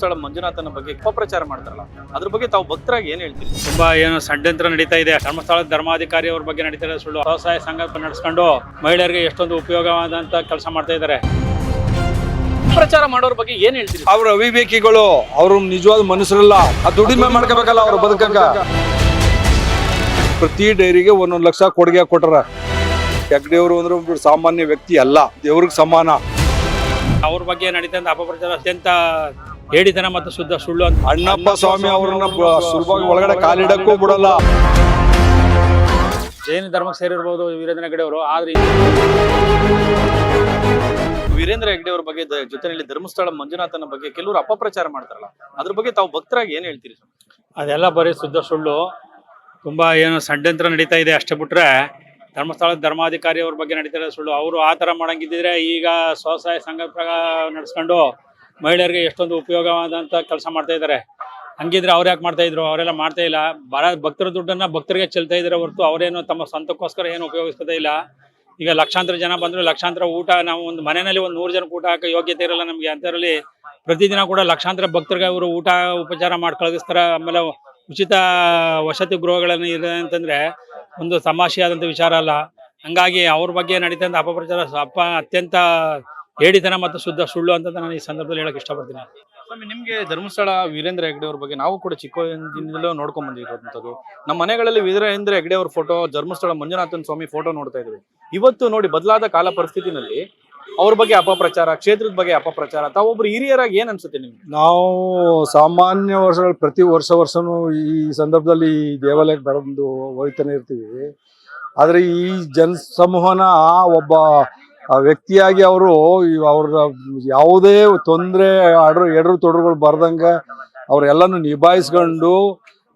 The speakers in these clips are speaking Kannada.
ಧರ್ಮಸ್ಥಳ ಮಂಜುನಾಥನ ಬಗ್ಗೆ ಅಪಪ್ರಚಾರ ಮಾಡ್ತಾರಲ್ಲ ಅದ್ರ ಬಗ್ಗೆ ತಾವು ಭಕ್ತರಾಗಿ ಏನ್ ಹೇಳ್ತೀರಿ? ತುಂಬಾ ಏನು ಷಡ್ಯಂತ್ರ ನಡೀತಾ ಇದೆ. ಧರ್ಮಸ್ಥಳ ಧರ್ಮಾಧಿಕಾರಿ ಅವ್ರ ಬಗ್ಗೆ ನಡೀತಾ ಇದೆ. ಸುಳ್ಳು ವ್ಯವಸಾಯ ಸಂಘ ನಡೆಸ್ಕೊಂಡು ಮಹಿಳೆಯರಿಗೆ ಎಷ್ಟೊಂದು ಉಪಯೋಗವಾದಂತ ಕೆಲಸ ಮಾಡ್ತಾ ಇದ್ದಾರೆ. ಪ್ರಚಾರ ಮಾಡೋರ ಬಗ್ಗೆ ಏನ್ ಹೇಳ್ತೀರಿ? ಅವ್ರ ಅವಿವೇಕಿಗಳು ಅವ್ರ ನಿಜವಾದ ಮನುಷ್ಯರಲ್ಲ ಆ ದುಡಿಮೆ ಮಾಡ್ಕೋಬೇಕಲ್ಲ ಅವ್ರ ಬದುಕಂಗ ಪ್ರತಿ ಡೈರಿಗೆ ಒಂದೊಂದು ಲಕ್ಷ ಕೊಡುಗೆ ಕೊಟ್ಟರ ಹೆಗ್ಡೆಯವರು ಅಂದ್ರೆ ಒಬ್ರು ಸಾಮಾನ್ಯ ವ್ಯಕ್ತಿ ಅಲ್ಲ ದೇವ್ರಿಗೆ ಸಮಾನ. ಅವ್ರ ಬಗ್ಗೆ ನಡೀತಾ ಅಪಪ್ರಚಾರ ಅತ್ಯಂತ ಹೇಡಿತನ ಮತ್ತು ಶುದ್ಧ ಸುಳ್ಳು ಅಂತ. ಅಣ್ಣಪ್ಪ ಸ್ವಾಮಿ ಅವರನ್ನ ಸುಲಭವಾಗಿ ಒಳಗಡೆ ಕಾಲಿಡಕ್ಕೂ ಬಿಡಲ್ಲ. ಜೈನ ಧರ್ಮಕ್ಕೆ ಸೇರಿರ್ಬೋದು ವೀರೇಂದ್ರ ಹೆಗ್ಡೆ ಅವರು ಆದ್ರೆ ವೀರೇಂದ್ರ ಹೆಗ್ಡೆ ಅವರ ಬಗ್ಗೆ ಜೊತೆಯಲ್ಲಿ ಧರ್ಮಸ್ಥಳ ಮಂಜುನಾಥನ ಬಗ್ಗೆ ಕೆಲವರು ಅಪಪ್ರಚಾರ ಮಾಡ್ತಾರಲ್ಲ ಅದ್ರ ಬಗ್ಗೆ ತಾವು ಭಕ್ತರಾಗಿ ಏನ್ ಹೇಳ್ತೀರಿ ಅದೆಲ್ಲ ಬರೀ ಶುದ್ಧ ಸುಳ್ಳು. ತುಂಬಾ ಏನು ಷಡ್ಯಂತ್ರ ನಡೀತಾ ಇದೆ ಅಷ್ಟೇ ಬಿಟ್ರೆ ಧರ್ಮಸ್ಥಳದ ಧರ್ಮಾಧಿಕಾರಿ ಅವ್ರ ಬಗ್ಗೆ ನಡೀತಾ ಇದೆ ಸುಳ್ಳು. ಅವರು ಆ ಥರ ಮಾಡಂಗಿದ್ದಿದ್ರೆ ಈಗ ಸ್ವಸಹಾಯ ಸಂಘ ನಡೆಸ್ಕೊಂಡು ಮಹಿಳೆಯರಿಗೆ ಎಷ್ಟೊಂದು ಉಪಯೋಗವಾದಂತ ಕೆಲಸ ಮಾಡ್ತಾ ಇದ್ದಾರೆ. ಹಂಗಿದ್ರೆ ಅವ್ರು ಯಾಕೆ ಮಾಡ್ತಾ ಇದ್ರು? ಅವರೆಲ್ಲ ಮಾಡ್ತಾ ಇಲ್ಲ. ಬರ ಭಕ್ತರ ದುಡ್ಡನ್ನ ಭಕ್ತರಿಗೆ ಚೆಲ್ತಾ ಇದ್ದಾರೆ ಹೊರತು ಅವರೇನು ತಮ್ಮ ಸ್ವಂತಕ್ಕೋಸ್ಕರ ಏನು ಉಪಯೋಗಿಸ್ತಾ ಇಲ್ಲ. ಈಗ ಲಕ್ಷಾಂತರ ಜನ ಬಂದ್ರು, ಲಕ್ಷಾಂತರ ಊಟ, ನಾವು ಒಂದು ಮನೆಯಲ್ಲಿ ಒಂದು ನೂರು ಜನ ಊಟ ಹಾಕೋ ಯೋಗ್ಯತೆ ಇರಲ್ಲ ನಮಗೆ ಅಂತರಲ್ಲಿ ಪ್ರತಿದಿನ ಕೂಡ ಲಕ್ಷಾಂತರ ಭಕ್ತರಿಗೆ ಅವರು ಊಟ, ಉಪಚಾರ ಮಾಡಿ ಕಳಿಸ್ತಾರೆ ಆಮೇಲೆ ಉಚಿತ ವಸತಿ ಗೃಹಗಳನ್ನು ಇದೆ ಅಂತಂದ್ರೆ ಒಂದು ತಮಾಷೆಯಾದಂಥ ವಿಚಾರ ಅಲ್ಲ. ಹಂಗಾಗಿ ಅವ್ರ ಬಗ್ಗೆ ನಡೀತಂತ ಅಪಪ್ರಚಾರ ಅಪ್ಪ ಅತ್ಯಂತ ಹೇಡಿತನ ಮತ್ತು ಶುದ್ಧ ಸುಳ್ಳು ಅಂತ ನಾನು ಈ ಸಂದರ್ಭದಲ್ಲಿ ಹೇಳಕ್ ಇಷ್ಟಪಡ್ತೀನಿ. ಸ್ವಾಮಿ ನಿಮ್ಗೆ ಧರ್ಮಸ್ಥಳ ವೀರೇಂದ್ರ ಹೆಗ್ಡೆ ಅವ್ರ ಬಗ್ಗೆ ನಾವು ಕೂಡ ಚಿಕ್ಕದಿಂದಲೂ ನೋಡ್ಕೊಂಡ್ ಬಂದಿರೋಂಥದ್ದು. ನಮ್ಮ ಮನೆಗಳಲ್ಲಿ ವೀರೇಂದ್ರ ಹೆಗ್ಡೆ ಅವ್ರ ಫೋಟೋ ಧರ್ಮಸ್ಥಳ ಮಂಜುನಾಥನ್ ಸ್ವಾಮಿ ಫೋಟೋ ನೋಡ್ತಾ ಇದ್ವಿ. ಇವತ್ತು ನೋಡಿ ಬದಲಾದ ಕಾಲ ಪರಿಸ್ಥಿತಿನಲ್ಲಿ ಅವ್ರ ಬಗ್ಗೆ ಅಪಪ್ರಚಾರ ಕ್ಷೇತ್ರದ ಬಗ್ಗೆ ಅಪಪ್ರಚಾರ ತಾವೊಬ್ರು ಹಿರಿಯರಾಗಿ ಏನ್ ಅನ್ಸುತ್ತೆ ನಿಮ್ಗೆ? ನಾವು ಸಾಮಾನ್ಯ ವರ್ಷಗಳು ಪ್ರತಿ ವರ್ಷ ವರ್ಷನು ಈ ಸಂದರ್ಭದಲ್ಲಿ ಈ ದೇವಾಲಯಕ್ಕೆ ಬರೋದು ಹೋಗ್ತಾನೆ ಇರ್ತೀವಿ. ಆದರೆ ಈ ಜನ ಸಮೂಹನ ಒಬ್ಬ ಆ ವ್ಯಕ್ತಿಯಾಗಿ ಅವರು ಅವ್ರ ಯಾವುದೇ ತೊಂದರೆ, ಅಡ್ರ, ಎಡರು ತೊಡರುಗಳು ಬರ್ದಂಗ ಅವ್ರೆಲ್ಲನೂ ನಿಭಾಯಿಸ್ಕೊಂಡು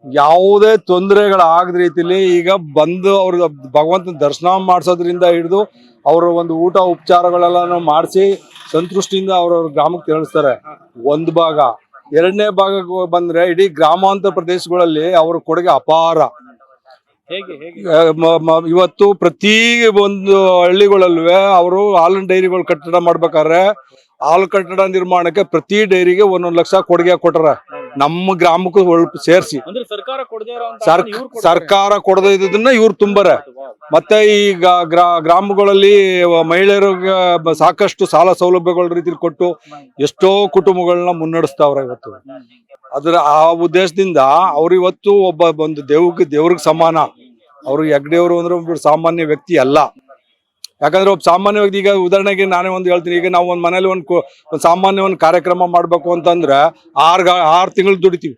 ಯಾವುದೇ ತೊಂದರೆಗಳಾಗದ ರೀತಿಲಿ ಈಗ ಬಂದು ಅವ್ರ ಭಗವಂತನ ದರ್ಶನ ಮಾಡಿಸೋದ್ರಿಂದ ಹಿಡಿದು ಅವರ ಒಂದು ಊಟ ಉಪಚಾರಗಳೆಲ್ಲನು ಮಾಡಿಸಿ ಸಂತುಷ್ಟಿಯಿಂದ ಅವ್ರವ್ರ ಗ್ರಾಮಕ್ಕೆ ತೆರಳಿಸ್ತಾರೆ. ಒಂದು ಭಾಗ. ಎರಡನೇ ಭಾಗಕ್ಕೆ ಬಂದ್ರೆ ಇಡೀ ಗ್ರಾಮಾಂತರ ಪ್ರದೇಶಗಳಲ್ಲಿ ಅವ್ರ ಕೊಡುಗೆ ಅಪಾರ. ಇವತ್ತು ಪ್ರತಿ ಒಂದು ಹಳ್ಳಿಗಳಲ್ಲೂ ಅವರು ಹಾಲಿನ ಡೈರಿಗಳು ಕಟ್ಟಡ ಮಾಡ್ಬೇಕಾದ್ರೆ ಹಾಲು ಕಟ್ಟಡ ನಿರ್ಮಾಣಕ್ಕೆ ಪ್ರತಿ ಡೈರಿಗೆ ಒಂದೊಂದು ಲಕ್ಷ ಕೊಡುಗೆ ಕೊಟ್ಟಾರ ನಮ್ಮ ಗ್ರಾಮಕ್ಕೂ ಸೇರಿಸಿ. ಸರ್ಕಾರ ಕೊಡದೇ ಸರ್ ಸರ್ಕಾರ ಕೊಡದೇ ಇದ್ದದನ್ನ ಇವ್ರು ತುಂಬಾರೆ. ಮತ್ತೆ ಈ ಗ್ರಾಮಗಳಲ್ಲಿ ಮಹಿಳೆಯರಿಗೆ ಸಾಕಷ್ಟು ಸಾಲ ಸೌಲಭ್ಯಗಳ ರೀತಿ ಕೊಟ್ಟು ಎಷ್ಟೋ ಕುಟುಂಬಗಳನ್ನ ಮುನ್ನಡೆಸ್ತಾವ್ರೆ ಇವತ್ತು. ಅದ್ರ ಆ ಉದ್ದೇಶದಿಂದ ಅವ್ರಿವತ್ತು ಒಬ್ಬ ಒಂದು ದೇವ್ಗೆ ದೇವ್ರಿಗೆ ಸಮಾನ. ಅವ್ರು ಹೆಗ್ಡೆಯವರು ಅಂದ್ರೆ ಒಬ್ರು ಸಾಮಾನ್ಯ ವ್ಯಕ್ತಿ ಅಲ್ಲ. ಯಾಕಂದ್ರೆ ಒಬ್ಬ ಸಾಮಾನ್ಯ ವ್ಯಕ್ತಿ, ಈಗ ಉದಾಹರಣೆಗೆ ನಾನೇ ಒಂದು ಹೇಳ್ತೀನಿ, ಈಗ ನಾವು ಒಂದು ಮನೇಲಿ ಒಂದು ಸಾಮಾನ್ಯ ಒಂದು ಕಾರ್ಯಕ್ರಮ ಮಾಡ್ಬೇಕು ಅಂತಂದ್ರೆ ಆರು ಆರು ತಿಂಗಳು ದುಡಿತೀವಿ.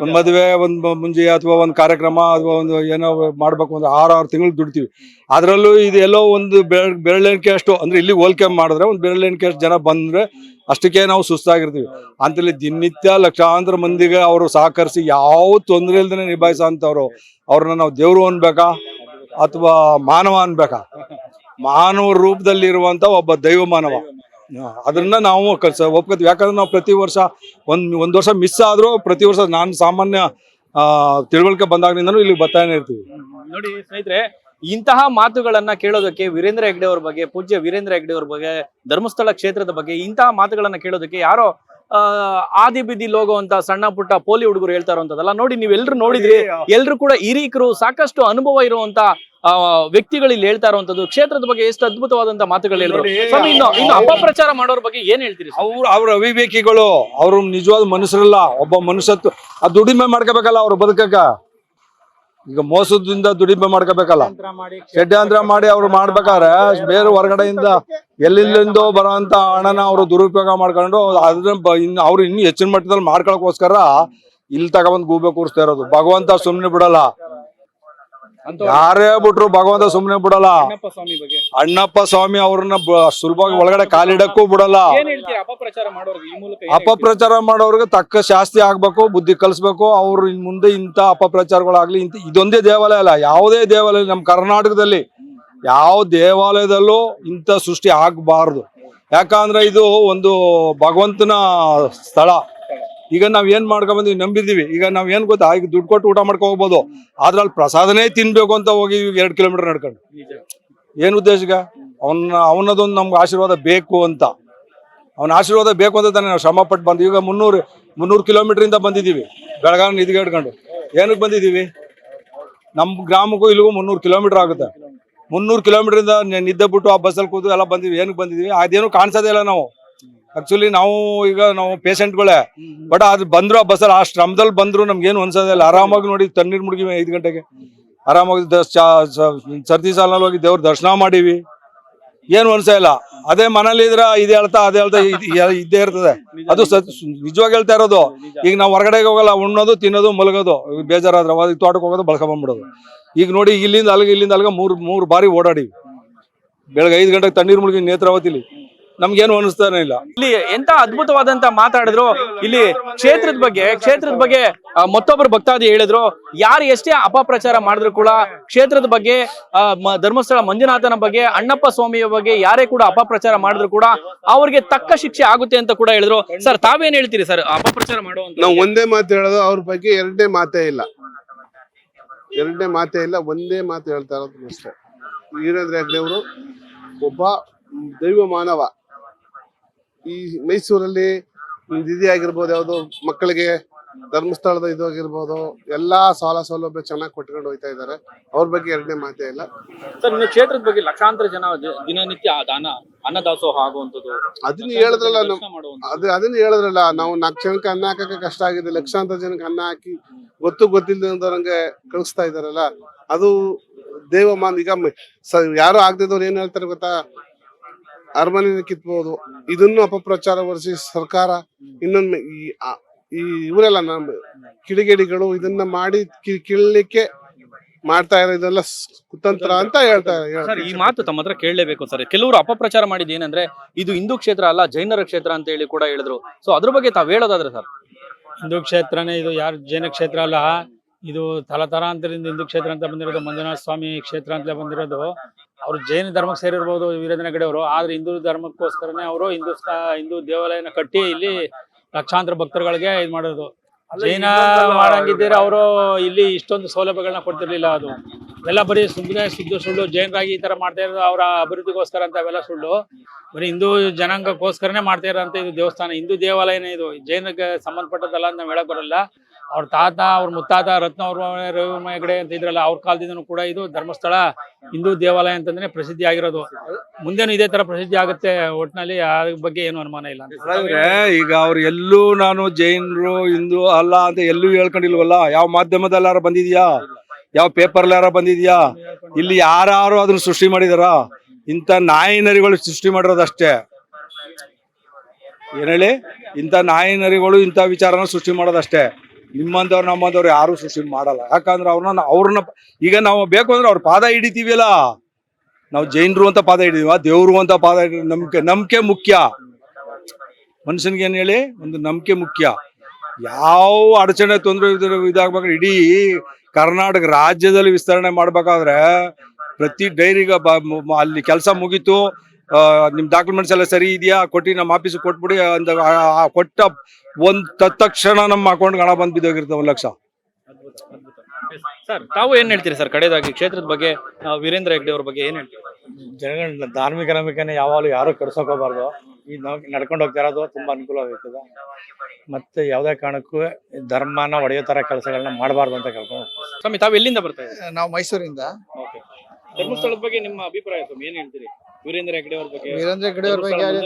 ಒಂದ್ ಮದುವೆ, ಒಂದು ಮುಂಜಿ ಅಥವಾ ಒಂದು ಕಾರ್ಯಕ್ರಮ ಅಥವಾ ಒಂದು ಏನೋ ಮಾಡ್ಬೇಕು ಅಂದ್ರೆ ಆರು ಆರು ತಿಂಗಳು ದುಡ್ತೀವಿ. ಅದರಲ್ಲೂ ಇದು ಎಲ್ಲೋ ಒಂದು ಬೆಳ್, ಬೆರಳೆಣಿಕೆ ಅಷ್ಟು, ಅಂದ್ರೆ ಇಲ್ಲಿ ಹೋಲಿಕೆ ಮಾಡಿದ್ರೆ ಒಂದು ಬೆರಳೆಣಿಕೆ ಅಷ್ಟು ಜನ ಬಂದ್ರೆ ಅಷ್ಟಕ್ಕೆ ನಾವು ಸುಸ್ತಾಗಿರ್ತೀವಿ. ಅಂತಲ್ಲಿ ದಿನನಿತ್ಯ ಲಕ್ಷಾಂತರ ಮಂದಿಗೆ ಅವರು ಸಹಕರಿಸಿ ಯಾವ ತೊಂದರೆ ಇಲ್ದೇ ನಿಭಾಯಿಸೋ ಅವ್ರನ್ನ ನಾವು ದೇವ್ರು ಅನ್ಬೇಕಾ ಅಥವಾ ಮಾನವ ಅನ್ಬೇಕಾ? ಮಾನವ ರೂಪದಲ್ಲಿ ಇರುವಂತ ಒಬ್ಬ ದೈವ ಮಾನವ ಅದನ್ನ ನಾವು ಕಲ್ಸ ಒಪ್ಕೋತೀವಿ. ಯಾಕಂದ್ರೆ ನಾವು ಪ್ರತಿ ವರ್ಷ ಒಂದ್ ಒಂದ್ ವರ್ಷ ಮಿಸ್ ಆದ್ರೂ ಪ್ರತಿ ವರ್ಷ ನಾನು ಸಾಮಾನ್ಯ ಆ ತಿಳುವಳಿಕೆ ಬಂದಾಗಿನಿಂದನೂ ಇಲ್ಲಿ ಬರ್ತಾನೆ ಇರ್ತೀವಿ. ನೋಡಿ ಸ್ನೇಹಿತರೆ ಇಂತಹ ಮಾತುಗಳನ್ನ ಕೇಳೋದಕ್ಕೆ ವೀರೇಂದ್ರ ಹೆಗ್ಡೆ ಅವ್ರ ಬಗ್ಗೆ ಪೂಜ್ಯ ವೀರೇಂದ್ರ ಹೆಗ್ಡೆ ಅವ್ರ ಬಗ್ಗೆ ಧರ್ಮಸ್ಥಳ ಕ್ಷೇತ್ರದ ಬಗ್ಗೆ ಇಂತಹ ಮಾತುಗಳನ್ನ ಕೇಳೋದಕ್ಕೆ ಯಾರೋ ಆ, ಬಿದಿ ಲೋಗೋ ಅಂತ ಸಣ್ಣ ಪುಟ್ಟ ಪೋಲಿ ಹುಡುಗರು ಹೇಳ್ತಾ ಇರುವಂತದಲ್ಲ ನೋಡಿ ನೀವೆಲ್ಲರೂ ನೋಡಿದ್ರಿ ಎಲ್ರು ಕೂಡ ಹಿರೀಕರು ಸಾಕಷ್ಟು ಅನುಭವ ಇರುವಂತ ಆ, ವ್ಯಕ್ತಿಗಳು ಇಲ್ಲಿ ಹೇಳ್ತಾ ಇರುವಂತದ್ದು ಕ್ಷೇತ್ರದ ಬಗ್ಗೆ ಎಷ್ಟು ಅದ್ಭುತವಾದಂತ ಮಾತುಗಳು ಹೇಳಿದ್ರು. ಇನ್ನು ಇನ್ನು ಅಪಪ್ರಚಾರ ಮಾಡೋರ್ ಬಗ್ಗೆ ಏನ್ ಹೇಳ್ತೀರಿ? ಅವ್ರು ಅವ್ರ ಅವಿವೇಕಿಗಳು ಅವ್ರ ನಿಜವಾದ ಮನುಷ್ಯರಲ್ಲ ಒಬ್ಬ ಮನುಷ್ಯತ್ವ ದುಡಿಮೆ ಮಾಡ್ಕೋಬೇಕಲ್ಲ ಅವ್ರು ಬದುಕಕ್ಕ. ಈಗ ಮೋಸದಿಂದ ದುಡಿಮೆ ಮಾಡ್ಕೋಬೇಕಲ್ಲ. ಷಡ್ಯಂತ್ರ ಮಾಡಿ ಅವ್ರು ಮಾಡ್ಬೇಕಾದ್ರೆ ಬೇರೆ ಹೊರಗಡೆಯಿಂದ ಎಲ್ಲಿಂದೋ ಬರುವಂತ ಹಣನ ಅವರು ದುರುಪಯೋಗ ಮಾಡ್ಕೊಂಡು ಅದ್ರ ಇನ್ನು ಅವ್ರು ಇನ್ನು ಹೆಚ್ಚಿನ ಮಟ್ಟದಲ್ಲಿ ಮಾಡ್ಕೊಳಕೋಸ್ಕರ ಇಲ್ಲಿ ತಗೊಂಡ್ ಗೂಬೆ ಕೂರಿಸ್ತಾ ಇರೋದು. ಭಗವಂತ ಸುಮ್ನೆ ಬಿಡಲ್ಲ. ಯಾರೇ ಬಿಟ್ರು ಭಗವಂತ ಸುಮ್ನೆ ಬಿಡಲ್ಲ. ಅಣ್ಣಪ್ಪ ಸ್ವಾಮಿ ಬಗ್ಗೆ. ಅಣ್ಣಪ್ಪ ಸ್ವಾಮಿ ಅವ್ರನ್ನ ಬ- ಸುಲಭವಾಗಿ ಒಳಗಡೆ ಕಾಲಿಡಕ್ಕೂ ಬಿಡಲ್ಲ. ಏನ್ ಹೇಳ್ತೀರಿ? ಅಪಪ್ರಚಾರ ಮಾಡೋರ್ಗೆ ಈ ಮೂಲಕ ಏನ್ ಅಪಪ್ರಚಾರ ಮಾಡೋರ್ಗೆ ತಕ್ಕ ಶಾಸ್ತಿ ಆಗ್ಬೇಕು ಬುದ್ಧಿ ಕಲಿಸ್ಬೇಕು. ಅವ್ರು ಇನ್ ಮುಂದೆ ಇಂಥ ಅಪಪ್ರಚಾರಗಳಾಗ್ಲಿ ಇಂಥ ಇದೊಂದೇ ದೇವಾಲಯ ಅಲ್ಲ ಯಾವುದೇ ದೇವಾಲಯ ನಮ್ಮ ಕರ್ನಾಟಕದಲ್ಲಿ ಯಾವ ದೇವಾಲಯದಲ್ಲೂ ಇಂಥ ಸೃಷ್ಟಿ ಆಗ್ಬಾರ್ದು. ಯಾಕಂದ್ರೆ ಇದು ಒಂದು ಭಗವಂತನ ಸ್ಥಳ. ಈಗ ನಾವ್ ಏನ್ ಮಾಡ್ಕೊಂಡ್ ಬಂದ್ವಿ ನಂಬಿದೀವಿ ಈಗ ನಾವ್ ಏನ್ ಗೊತ್ತಾ? ಈಗ ದುಡ್ಡು ಕೊಟ್ಟು ಊಟ ಮಾಡ್ಕೊ ಹೋಗ್ಬೋದು ಆದ್ರೆ ಪ್ರಸಾದನೇ ತಿನ್ಬೇಕು ಅಂತ ಹೋಗಿ ಎರಡ್ ಕಿಲೋಮೀಟರ್ ನಡ್ಕೊಂಡು. ಏನ್ ಉದ್ದೇಶಗ ಅವನ, ಅವನದೊಂದು ನಮ್ಗೆ ಆಶೀರ್ವಾದ ಬೇಕು ಅಂತ. ಅವನ ಆಶೀರ್ವಾದ ಬೇಕು ಅಂತ ತಾನೇ ನಾವು ಶ್ರಮ ಪಟ್ಟು ಬಂದು, ಈಗ ಮುನ್ನೂರು ಮುನ್ನೂರು ಕಿಲೋಮೀಟರ್ ಬಂದಿದ್ದೀವಿ. ಬೆಳಗಾವಿ ನಿಧಿಗೆ ಹಿಡ್ಕೊಂಡು. ಏನಕ್ಕೆ ಬಂದಿದ್ದೀವಿ? ನಮ್ಮ ಗ್ರಾಮಕ್ಕೂ ಇಲ್ಲಿಗೂ ಮುನ್ನೂರು ಕಿಲೋಮೀಟರ್ ಆಗುತ್ತೆ. ಮುನ್ನೂರು ಕಿಲೋಮೀಟರ್ ಇಂದ ನಿದ್ದೆ ಬಿಟ್ಟು ಆ ಬಸ್ಸಲ್ಲಿ ಕೂತು ಎಲ್ಲ ಬಂದಿವಿ. ಏನಕ್ಕೆ ಬಂದಿದ್ದೀವಿ? ಅದೇನು ಕಾಣಿಸೋದೇ ಇಲ್ಲ ನಾವು. ಆಕ್ಚುಲಿ ನಾವು ಈಗ ನಾವು ಪೇಷಂಟ್ಗಳೇ ಬಟ್ ಅದು ಬಂದ್ರು ಆ ಬಸ್ಸಲ್ಲಿ, ಆ ಶ್ರಮದಲ್ಲಿ ಬಂದ್ರು ನಮ್ಗೇನು ಅನ್ಸೋದಿಲ್ಲ. ಆರಾಮಾಗಿ ನೋಡಿ ತಣ್ಣೀರ್ ಮುಡುಗಿವಿ ಐದು ಗಂಟೆಗೆ. ಆರಾಮಾಗಿ ಸರ್ತಿ ಸಾಲಲ್ಲಿ ಹೋಗಿ ದೇವ್ರ ದರ್ಶನ ಮಾಡೀವಿ. ಏನು ಅನ್ಸೇ ಇಲ್ಲ. ಅದೇ ಮನೇಲಿ ಇದ್ರ ಇದು ಹೇಳ್ತಾ, ಅದೇ ಹೇಳ್ತಾ, ಇದ್- ಇದ್- ಇದ್ದೇ ಇರ್ತದೆ. ಅದು ನಿಜವಾಗಿ ಹೇಳ್ತಾ ಇರೋದು. ಈಗ ನಾವು ಹೊರಗಡೆಗೆ ಹೋಗಲ್ಲ, ಉಣ್ಣೋದು, ತಿನ್ನೋದು, ಮಲಗೋದು. ಬೇಜಾರಾದ್ರೆ ಅದಕ್ಕೆ ತೋಟಕ್ಕೆ ಹೋಗೋದು ಬಂದ್ಬಿಡೋದು. ಈಗ ನೋಡಿ ಇಲ್ಲಿಂದ ಅಲ್ಲಿಗೆ ಇಲ್ಲಿಂದ ಅಲ್ಲಿಗೆ ಮೂರು ಮೂರು ಬಾರಿ ಓಡಾಡಿವಿ. ಬೆಳಗ್ಗೆ ಐದು ಗಂಟೆಗೆ ತಣ್ಣೀರು ಮುಳುಗಿ ನೇತ್ರಾವತಿಲಿ. ನಮ್ಗೇನು ಅನಿಸ್ತಾನೆ ಇಲ್ಲ. ಇಲ್ಲಿ ಎಂತ ಅದ್ಭುತವಾದಂತ ಮಾತಾಡಿದ್ರು ಇಲ್ಲಿ ಕ್ಷೇತ್ರದ ಬಗ್ಗೆ ಕ್ಷೇತ್ರದ ಬಗ್ಗೆ ಆ, ಮತ್ತೊಬ್ಬರು ಭಕ್ತಾದಿ ಹೇಳಿದ್ರು ಯಾರು ಎಷ್ಟೇ ಅಪಪ್ರಚಾರ ಮಾಡಿದ್ರು ಕೂಡ ಕ್ಷೇತ್ರದ ಬಗ್ಗೆ ಆ, ಮ- ಧರ್ಮಸ್ಥಳ ಮಂಜುನಾಥನ ಬಗ್ಗೆ ಅಣ್ಣಪ್ಪ ಸ್ವಾಮಿಯ ಬಗ್ಗೆ ಯಾರೇ ಕೂಡ ಅಪಪ್ರಚಾರ ಮಾಡಿದ್ರು ಕೂಡ ಅವ್ರಿಗೆ ತಕ್ಕ ಶಿಕ್ಷೆ ಆಗುತ್ತೆ ಅಂತ ಕೂಡ ಹೇಳಿದ್ರು. ಸರ್ ತಾವೇನ್ ಹೇಳ್ತೀರಿ ಸರ್ ಅಪಪ್ರಚಾರ ಮಾಡುವಂತ ನಾವು ಒಂದೇ ಮಾತು ಹೇಳೋದು ಅವ್ರ ಬಗ್ಗೆ ಎರಡನೇ ಮಾತೇ ಇಲ್ಲ. ಎರಡನೇ ಮಾತೇ ಇಲ್ಲ ಒಂದೇ ಮಾತು ಹೇಳ್ತಾ ಇರೋದು ಅಷ್ಟೇ. ವೀರೇಂದ್ರ ಹೆಗ್ಡೆ ಅವರು ಒಬ್ಬ ದೈವ ಮಾನವ. ಈ ಮೈಸೂರಲ್ಲಿ ನಿಧಿ ಆಗಿರ್ಬೋದು ಯಾವುದು ಮಕ್ಕಳಿಗೆ ಧರ್ಮಸ್ಥಳದ ಇದು ಆಗಿರ್ಬೋದು ಎಲ್ಲಾ ಸಾಲ ಸೌಲಭ್ಯ ಚೆನ್ನಾಗಿ ಕೊಟ್ಕೊಂಡು ಹೋಗ್ತಾ ಇದ್ದಾರೆ. ಅವ್ರ ಬಗ್ಗೆ ಎರಡನೇ ಮಾತೇ ಇಲ್ಲ. ಸರ್ ನಿಮ್ಮ ಕ್ಷೇತ್ರದ ಬಗ್ಗೆ ಲಕ್ಷಾಂತರ ಜನ ದಿನನಿತ್ಯ ದಾನ ಅನ್ನದಾಸೋಹ ಆಗುವಂತದ್ದು ಅದನ್ನ ಹೇಳಿದ್ರಲ್ಲ ಅದು ಅದನ್ನ ಹೇಳಿದ್ರಲ್ಲ ನಾವು ನಾಲ್ಕು ಜನಕ್ಕೆ ಅನ್ನ ಹಾಕಕ್ಕೆ ಕಷ್ಟ ಆಗಿದೆ. ಲಕ್ಷಾಂತರ ಜನಕ್ಕೆ ಅನ್ನ ಹಾಕಿ ಗೊತ್ತು ಗೊತ್ತಿಲ್ಲದಂಗೆ ಕಳಿಸ್ತಾ ಇದಾರಲ್ಲ ಅದು ದೇವಮಾನ್ ಈಗ ಯಾರು ಆಗದಿದ್ದವ್ರು ಏನ್ ಹೇಳ್ತಾರೆ ಗೊತ್ತಾ? ಅರಮನೆ ಕಿತ್ಬೋದು. ಇದನ್ನು ಅಪಪ್ರಚಾರ ವರ್ಷಿ ಸರ್ಕಾರ ಇನ್ನೊಂದು ಈ ಈ ಇವರೆಲ್ಲ ನಮ್ಮ ಕಿಡಿಗೇಡಿಗಳು ಇದನ್ನ ಮಾಡಿ ಕೀಳಲಿಕ್ಕೆ ಕೀಳ್ಲಿಕ್ಕೆ ಮಾಡ್ತಾ ಇರೋ ಇದೆಲ್ಲ ಕುತಂತ್ರ ಅಂತ ಹೇಳ್ತಾ ಸರ್ ಈ ಮಾತು ತಮ್ಮ ಹತ್ರ ಕೇಳಲೇಬೇಕು ಸರ್. ಕೆಲವರು ಅಪಪ್ರಚಾರ ಮಾಡಿದ್ದು ಏನಂದ್ರೆ ಇದು ಹಿಂದೂ ಕ್ಷೇತ್ರ ಅಲ್ಲ ಜೈನರ ಕ್ಷೇತ್ರ ಅಂತ ಹೇಳಿ ಕೂಡ ಹೇಳಿದ್ರು. ಸೊ ಅದ್ರ ಬಗ್ಗೆ ತಾವ್ ಹೇಳೋದಾದ್ರೆ ಸರ್? ಹಿಂದೂ ಕ್ಷೇತ್ರನೇ ಇದು ಯಾರು ಜೈನ ಕ್ಷೇತ್ರ ಅಲ್ಲ ಇದು ತಲತಲಾಂತರದಿಂದ ಹಿಂದೂ ಕ್ಷೇತ್ರ ಅಂತ ಬಂದಿರೋದು ಮಂಜುನಾಥ ಸ್ವಾಮಿ ಕ್ಷೇತ್ರ ಅಂತ ಬಂದಿರೋದು. ಅವರು ಜೈನ ಧರ್ಮಕ್ಕೆ ಸೇರಿರ್ಬೋದು ವೀರೇಂದ್ರ ಅವರು. ಆದ್ರೆ ಹಿಂದೂ ಧರ್ಮಕ್ಕೋಸ್ಕರನೇ ಅವರು ಹಿಂದೂ ಹಿಂದೂ ದೇವಾಲಯನ ಕಟ್ಟಿ ಇಲ್ಲಿ ಲಕ್ಷಾಂತರ ಭಕ್ತರುಗಳಿಗೆ ಇದು ಮಾಡೋದು ಜೈನ ಮಾಡಂಗಿದ್ದೀರ ಅವರು ಇಲ್ಲಿ ಇಷ್ಟೊಂದು ಸೌಲಭ್ಯಗಳನ್ನ ಕೊಡ್ತಿರ್ಲಿಲ್ಲ ಅದು. ಎಲ್ಲ ಬರೀ ಸುಮ್ಮನೆ ಸುದ್ದು ಸುಳ್ಳು ಜೈನರಾಗಿ ಈ ತರ ಮಾಡ್ತಾ ಇರೋದು ಅವರ ಅಭಿವೃದ್ಧಿಗೋಸ್ಕರ ಅಂತ ಅವೆಲ್ಲ ಸುಳ್ಳು. ಬರೀ ಹಿಂದೂ ಜನಾಂಗಕ್ಕೋಸ್ಕರನೇ ಮಾಡ್ತಾ ಇರೋಂಥ ಇದು ದೇವಸ್ಥಾನ. ಹಿಂದೂ ದೇವಾಲಯನೇ ಇದು. ಜೈನಕ್ಕೆ ಸಂಬಂಧಪಟ್ಟದಲ್ಲ ಅಂತ ನಾವು ಹೇಳಕ್ ಬರಲ್ಲ. ಅವ್ರ ತಾತ, ಅವ್ರ ಮುತ್ತಾತ ರತ್ನವರ್ಮ ರವಿ ಹೆಗಡೆ ಅಂತ ಇದ್ರಲ್ಲ, ಅವ್ರ ಕಾಲದಿಂದನೂ ಕೂಡ ಇದು ಧರ್ಮಸ್ಥಳ ಹಿಂದೂ ದೇವಾಲಯ ಅಂತಂದ್ರೆ ಪ್ರಸಿದ್ಧಿ ಆಗಿರೋದು. ಮುಂದೇನು ಇದೇ ತರ ಪ್ರಸಿದ್ಧಿ ಆಗುತ್ತೆ ಒಟ್ಟಿನಲ್ಲಿ ಅದ್ರ ಬಗ್ಗೆ ಏನು ಅನುಮಾನ ಇಲ್ಲ ಈಗ ಅವ್ರು ಎಲ್ಲೂ ನಾನು ಜೈನರು, ಹಿಂದೂ ಅಲ್ಲ ಅಂತ ಎಲ್ಲೂ ಹೇಳ್ಕೊಂಡಿಲ್ವಲ್ಲ? ಯಾವ ಮಾಧ್ಯಮದಲ್ಲಾರ ಬಂದಿದ್ಯಾ? ಯಾವ ಪೇಪರ್ಲಾರ ಬಂದಿದ್ಯಾ? ಇಲ್ಲಿ ಯಾರು ಅದನ್ನ ಸೃಷ್ಟಿ ಮಾಡಿದಾರ? ಇಂಥ ನಾಯಿ ನರಿಗಳು ಸೃಷ್ಟಿ ಮಾಡಿರೋದಷ್ಟೇ. ಏನ್ ಹೇಳಿ? ಇಂಥ ನಾಯಿ ನರಿಗಳು ಇಂಥ ವಿಚಾರನ ಸೃಷ್ಟಿ ಮಾಡೋದಷ್ಟೇ. ನಿಮ್ಮಂತವ್ರು ನಮ್ಮಂದವ್ರು ಯಾರು ಸೃಷ್ಟಿ ಮಾಡಲ್ಲ. ಯಾಕಂದ್ರೆ ಅವ್ರನ್ನ ಅವ್ರನ್ನ ಈಗ ನಾವು ಬೇಕು ಅಂದ್ರೆ ಅವ್ರ ಪಾದ ಹಿಡಿತೀವಿಲ್ಲ? ನಾವು ಜೈನರು ಅಂತ ಪಾದ ಹಿಡಿದೀವ ದೇವ್ರು ಅಂತ ಪಾದ ಹಿಡಿದ ನಂಬಿಕೆ ನಂಬಿಕೆ ಮುಖ್ಯ. ಮನುಷ್ಯನಿಗೆ ಏನ್ ಹೇಳಿ? ಒಂದು ನಂಬಿಕೆ ಮುಖ್ಯ. ಯಾವ ಅಡಚಣೆ ತೊಂದರೆ ಇದಾಗ್ಬೇಕಾದ್ರೆ ಇಡೀ ಕರ್ನಾಟಕ ರಾಜ್ಯದಲ್ಲಿ ವಿಸ್ತರಣೆ ಮಾಡ್ಬೇಕಾದ್ರೆ ಪ್ರತಿ ಡೈರಿಗ ಅಲ್ಲಿ ಕೆಲಸ ಮುಗೀತು. ಆ, ನಿಮ್ ಡಾಕ್ಯುಮೆಂಟ್ಸ್ ಎಲ್ಲ ಸರಿ ಇದೆಯಾ? ಕೊಟ್ಟು ನಮ್ಮ ಆಫೀಸ್ ಕೊಟ್ಬಿಡಿ ಅಂತ ಕೊಟ್ಟ ಒಂದ್ ತತ್ಕ್ಷಣ ನಮ್ಮ ಅಕೌಂಟ್ ಹಣ ಬಂದ್ ಬಿದ್ದೋಗಿರ್ತವೆ ಒಂದ್ ಲಕ್ಷ. ಸರ್ ತಾವು ಏನ್ ಹೇಳ್ತೀರಿ ಸರ್? ಕಡೆದಾಗಿ ಕ್ಷೇತ್ರದ ಬಗ್ಗೆ ಆ, ವೀರೇಂದ್ರ ಹೆಗ್ಡೆ ಅವ್ರ ಬಗ್ಗೆ ಏನ್ ಹೇಳ್ತೀರಿ? ಜನಗಳ ಧಾರ್ಮಿಕ ನಂಬಿಕೆನ ಯಾವಾಗಲೂ ಯಾರು ಕೆಡ್ಸೋಕ್ ಹೋಗ್ಬಾರ್ದು ಈ ನಡ್ಕೊಂಡು ಹೋಗ್ತಾ ಇರೋದು ತುಂಬಾ ಅನುಕೂಲ ಮತ್ತೆ ಯಾವುದೇ ಕಾರಣಕ್ಕೂ ಧರ್ಮನ ಒಡೆಯೋ ತರ ಕೆಲಸಗಳನ್ನ ಮಾಡಬಾರ್ದು ಅಂತ ಕೇಳ್ಕೊಂಡು ಸ್ವಾಮಿ ತಾವು ಎಲ್ಲಿಂದ ಬರ್ತಾ ಇದ್ದೀರಿ? ನಾವು ಮೈಸೂರಿಂದ. ಧರ್ಮಸ್ಥಳದ ಬಗ್ಗೆ ನಿಮ್ಮ ಅಭಿಪ್ರಾಯ ಸ್ವಾಮಿ ಏನ್ ಹೇಳ್ತೀರಿ? ವೀರೇಂದ್ರ ಹೆಗ್ಡೆ ಅವ್ರ ಬಗ್ಗೆ ವೀರೇಂದ್ರ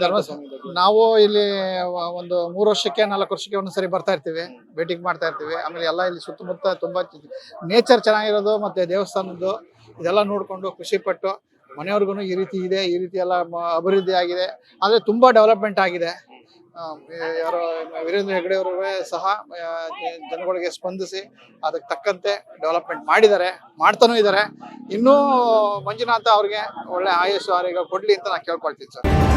ಅವ್ರ ನಾವು ಇಲ್ಲಿ ಒಂದು ಮೂರು ವರ್ಷಕ್ಕೆ ನಾಲ್ಕು ವರ್ಷಕ್ಕೆ ಒಂದ್ಸರಿ ಬರ್ತಾ ಇರ್ತೀವಿ ಭೇಟಿಗೆ ಮಾಡ್ತಾ ಇರ್ತೀವಿ. ಆಮೇಲೆ ಎಲ್ಲ ಇಲ್ಲಿ ಸುತ್ತಮುತ್ತ ತುಂಬಾ ನೇಚರ್ ಚೆನ್ನಾಗಿರೋದು ಮತ್ತೆ ದೇವಸ್ಥಾನದ್ದು ಇದೆಲ್ಲ ನೋಡ್ಕೊಂಡು ಖುಷಿ ಪಟ್ಟು ಮನೆಯವ್ರಿಗೂ ಈ ರೀತಿ ಇದೆ ಈ ರೀತಿ ಎಲ್ಲ ಅಭಿವೃದ್ಧಿ ಆಗಿದೆ. ಅಂದ್ರೆ ತುಂಬಾ ಡೆವಲಪ್ಮೆಂಟ್ ಆಗಿದೆ. ಯಾರೋ, ವೀರೇಂದ್ರ ಹೆಗಡೆ ಅವರು ಸಹ ಜನಗಳಿಗೆ ಸ್ಪಂದಿಸಿ ಅದಕ್ಕೆ ತಕ್ಕಂತೆ ಡೆವಲಪ್ಮೆಂಟ್ ಮಾಡಿದ್ದಾರೆ, ಮಾಡ್ತಾನೂ ಇದ್ದಾರೆ. ಇನ್ನೂ ಮಂಜುನಾಥ ಅವ್ರಿಗೆ ಒಳ್ಳೆ ಆಯಸ್ಸು ಆರೋಗ್ಯ ಕೊಡ್ಲಿ ಅಂತ ನಾನು ಕೇಳ್ಕೊಳ್ತೀನಿ ಸರ್.